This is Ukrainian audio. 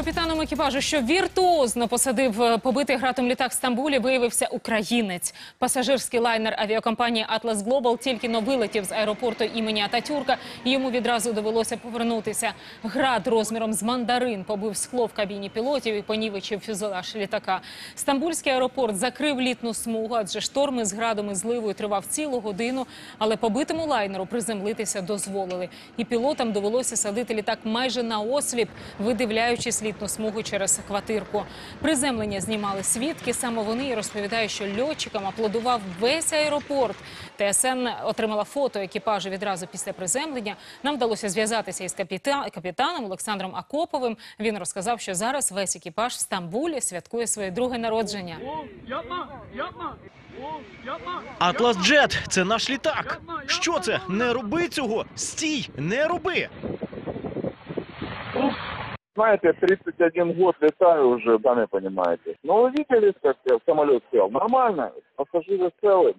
Капітаном екіпажу, що віртуозно посадив е, побитий гратом літак в Стамбулі, виявився українець. Пасажирський лайнер авіакомпанії Atlas Global тільки но вилетів з аеропорту імені Ататюрка. і Йому відразу довелося повернутися. Град розміром з мандарин побив скло в кабіні пілотів і понівечив фюзелаж літака. Стамбульський аеропорт закрив літну смугу, адже шторми з градом і зливою тривав цілу годину. Але побитому лайнеру приземлитися дозволили. І пілотам довелося садити літак майже на осліп, видивляючись літну смугу через квартирку. Приземлення знімали свідки. Саме вони і розповідають, що льотчикам аплодував весь аеропорт. ТСН отримала фото екіпажу відразу після приземлення. Нам вдалося зв'язатися із капіта- капітаном Олександром Акоповим. Він розказав, що зараз весь екіпаж в Стамбулі святкує своє друге народження. Атлас Джет це наш літак. Що це? Не роби цього! Стій! Не роби! Знаете, 31 год летаю уже, сами понимаете. Но вы видели, как я в самолет сел? Нормально, пассажиры целы.